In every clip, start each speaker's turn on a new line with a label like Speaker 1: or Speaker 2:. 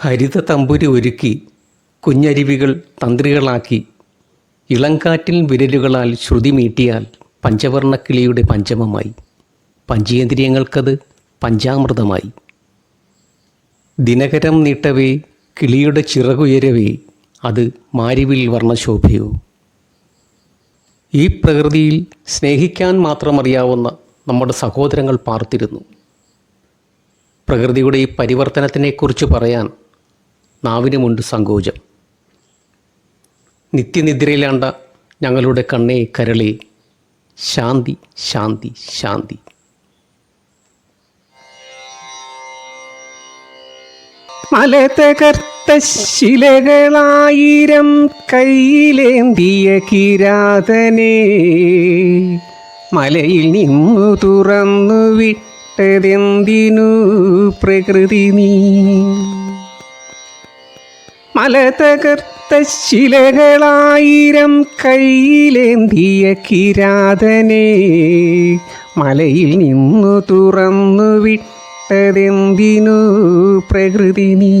Speaker 1: ഹരിത തമ്പുരി ഒരുക്കി കുഞ്ഞരുവികൾ തന്ത്രികളാക്കി ഇളങ്കാറ്റിൽ വിരലുകളാൽ ശ്രുതി മീട്ടിയാൽ പഞ്ചവർണക്കിളിയുടെ പഞ്ചമമായി. പഞ്ചേന്ദ്രിയങ്ങൾക്കത് പഞ്ചാമൃതമായി. ദിനകരം നീട്ടവേ കിളിയുടെ ചിറകുയരവേ അത് മാരിവിൽ വർണശോഭയോ. ഈ പ്രകൃതിയിൽ സ്നേഹിക്കാൻ മാത്രമറിയാവുന്ന നമ്മുടെ സഹോദരങ്ങൾ പാർത്തിരുന്നു. പ്രകൃതിയുടെ ഈ പരിവർത്തനത്തിനെക്കുറിച്ച് പറയാൻ നാവിനുമുണ്ട് സങ്കോചം. നിത്യനിദ്രയിലാണ്ട ഞങ്ങളുടെ കണ്ണേ കരളേ ശാന്തി ശാന്തി ശാന്തി. മലതകർത്ത ശിലകളായിരം കയ്യിലേന്തിയ കിരാതനെ മലയിൽ നിന്നു തുറന്നു വിട്ടതെന്തിനു പ്രകൃതി നീ? മലതകർത്ത ശിലകളായിരം കയ്യിലേന്തിയ കിരാതനെ മലയിൽ നിന്നു തുറന്നു വിട്ടതെന്തിനു പ്രകൃതി നീ?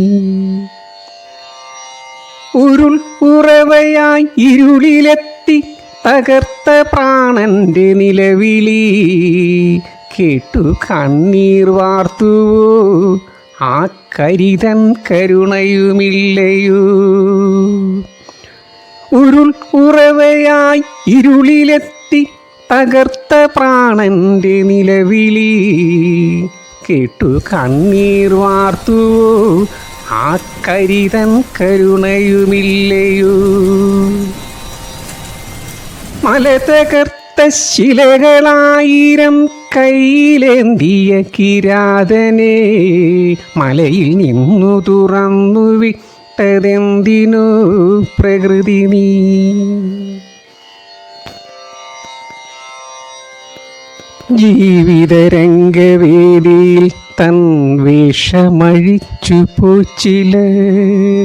Speaker 1: ഉരുൾ ഉറവയായി ഇരുളിലെത്തി തകർത്ത പ്രാണന്റെ നിലവിളി കേട്ടു കണ്ണീർ വാർത്തുവോ? ആ കരിതൻ കരുണയുമില്ലയോ? ഉരുൾ ഉറവയായി ഇരുളിലെത്തി തകർത്ത പ്രാണന്റെ നിലവിളി. കേട്ടു കണ്ണീർ വാർത്തുവോ? ആ കരിതൻ കരുണയുമില്ലയോ? മലതകർത്ത ശിലകളായിരം കയ്യിലേന്തിയ കിരാതനെ മലയിൽ നിന്നു തുറന്നു വിട്ടതെന്തിനു പ്രകൃതി നീ? ജീവിതരംഗവേദിയിൽ തൻ വേഷമഴിച്ചു പോച്ചിലർ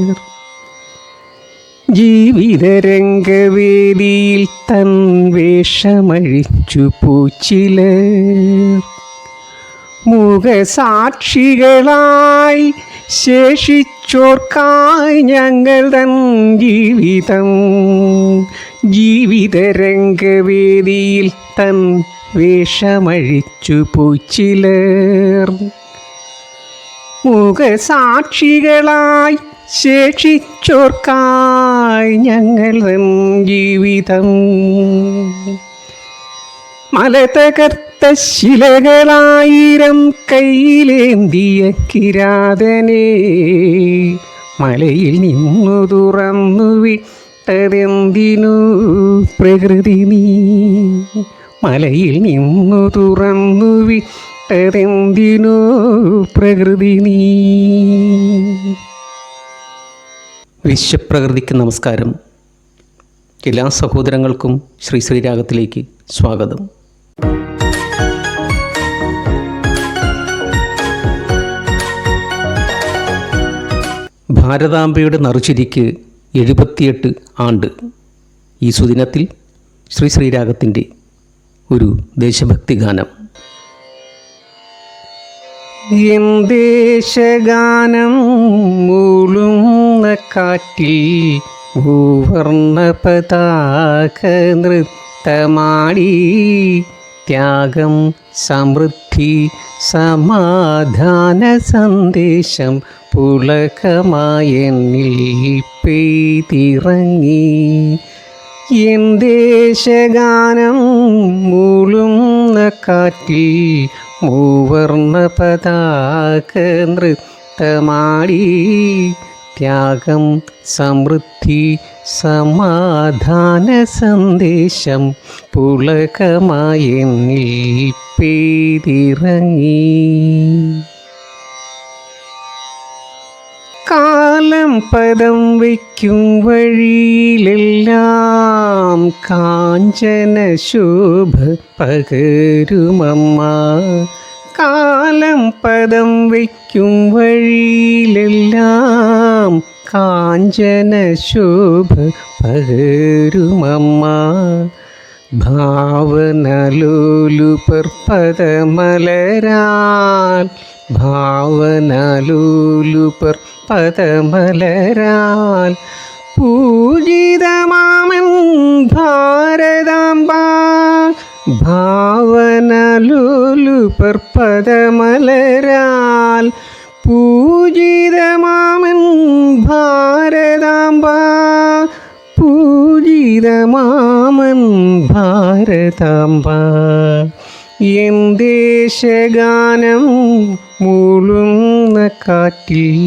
Speaker 1: ജീവിതരംഗവേദിയിൽ തൻ വേഷമഴിച്ചു പൂച്ചില. മുഖസാക്ഷികളായി ശേഷിച്ചോർക്കായി ഞങ്ങൾ തൻ ജീവിതം. ജീവിതരംഗവേദിയിൽ തൻ വേഷമഴിച്ചു പൂച്ചിലേർ മുഖസാക്ഷികളായി ശേഷിച്ചോർക്കായി ഞങ്ങൾ ജീവിതം. ജീവിതം മലതകർത്ത ശിലകളായിരം കയ്യിലേന്തിയ കിരാതനെ മലയിൽ നിന്നു തുറന്നു വിട്ടതെന്തിനു പ്രകൃതി നീ? മലയിൽ നിന്നു തുറന്നു വിട്ടതെന്തിനു പ്രകൃതി നീ? വിശ്വപ്രകൃതിക്ക് നമസ്കാരം. എല്ലാ സഹോദരങ്ങൾക്കും ശ്രീ ശ്രീരാഗത്തിലേക്ക് സ്വാഗതം. ഭാരതാംബയുടെ നറുചിരിക്ക് എഴുപത്തിയെട്ട് ആണ്ട് ഈ സുദിനത്തിൽ ശ്രീ ശ്രീരാഗത്തിന്റെ ഒരു ദേശഭക്തി ഗാനം എൻ ദേശഗാനം മൂളുന്ന കാറ്റിൽ ഭൂവർണ പതാക നൃത്തമാടി. ത്യാഗം സമൃദ്ധി സമാധാന സന്ദേശം പുളകമായെന്നിൽ പെയ്തിറങ്ങി. എൻ ദേശഗാനം മൂളുന്ന കാറ്റിൽ മൂവർണ പതാക നൃത്തമാടി. ത്യാഗം സമൃദ്ധി സമാധാന സന്ദേശം പുളകമായെന്നിൽ പെയ്തിറങ്ങി. കാലം പദം വയ്ക്കും വഴിയിലെല്ലാം കാഞ്ചന ശോഭ പകരുമമ്മ. കാലം പദം വയ്ക്കും വഴിയിലെല്ലാം കാഞ്ചന ശോഭ പകരുമമ്മ. ഭാവനലോലുപർപ്പതമലരാൽ ഭാവനലൂലുപർ പദമലരാൽ പൂജിതമാമൻ ഭാരതാംബ. ഭാവനലൂലുപർ പർപ്പതമലരാൽ പൂജിതമാമൻ ഭാരതാംബ. പൂജിതമാമൻ ഭാരതാംബ. എന്തേശഗാനം മൂളുന്ന കാറ്റിൽ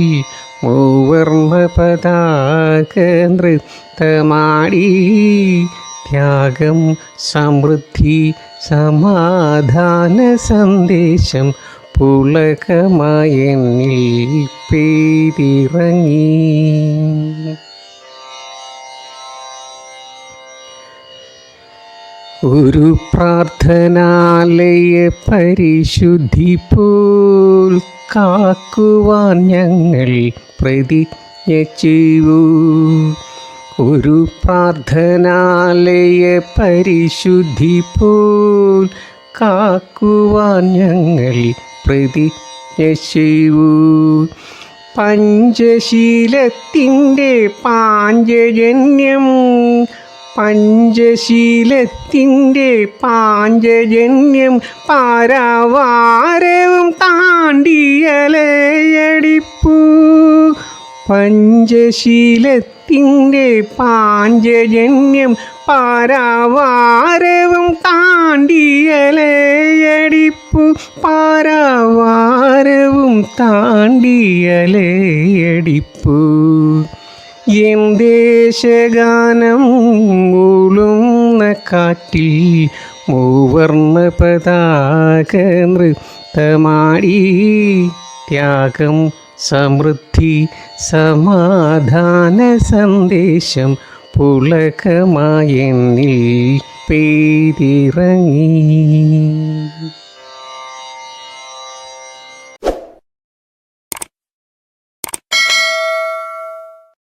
Speaker 1: മൂവർണ പതാക നൃത്തമാടി ത്യാഗം സമൃദ്ധി സമാധാന സന്ദേശം പുളകമായെന്നിൽ പെയ്തിറങ്ങി. ഒരു പ്രാർത്ഥനാലയ പരിശുദ്ധി പോൽ കാക്കുവാൻ ഞങ്ങൾ പ്രതിജ്ഞ ചെയ്യൂ ഒരു പ്രാർത്ഥനാലയ പരിശുദ്ധി പോൽ കാക്കുവാൻ ഞങ്ങൾ പ്രതിജ്ഞ ചെയ്യൂ പഞ്ചശീലത്തിന്റെ പാഞ്ചജന്യം പഞ്ചശീലത്തിന്റെ പാഞ്ചജന്യം പാരവാരവും താണ്ടിയലയടിപ്പൂ. പഞ്ചശീലത്തിന്റെ പാഞ്ചജന്യം പാരവാരവും താണ്ടിയലയടിപ്പു. പാരവാരവും താണ്ടിയലയടിപ്പു. എന്തേശഗാനം മൂളുന്ന കാറ്റിൽ മൂവർണ പതാക നൃത്തമാടി. ത്യാഗം സമൃദ്ധി സമാധാന സന്ദേശം പുളകമായെന്നിൽ പെയ്തിറങ്ങി.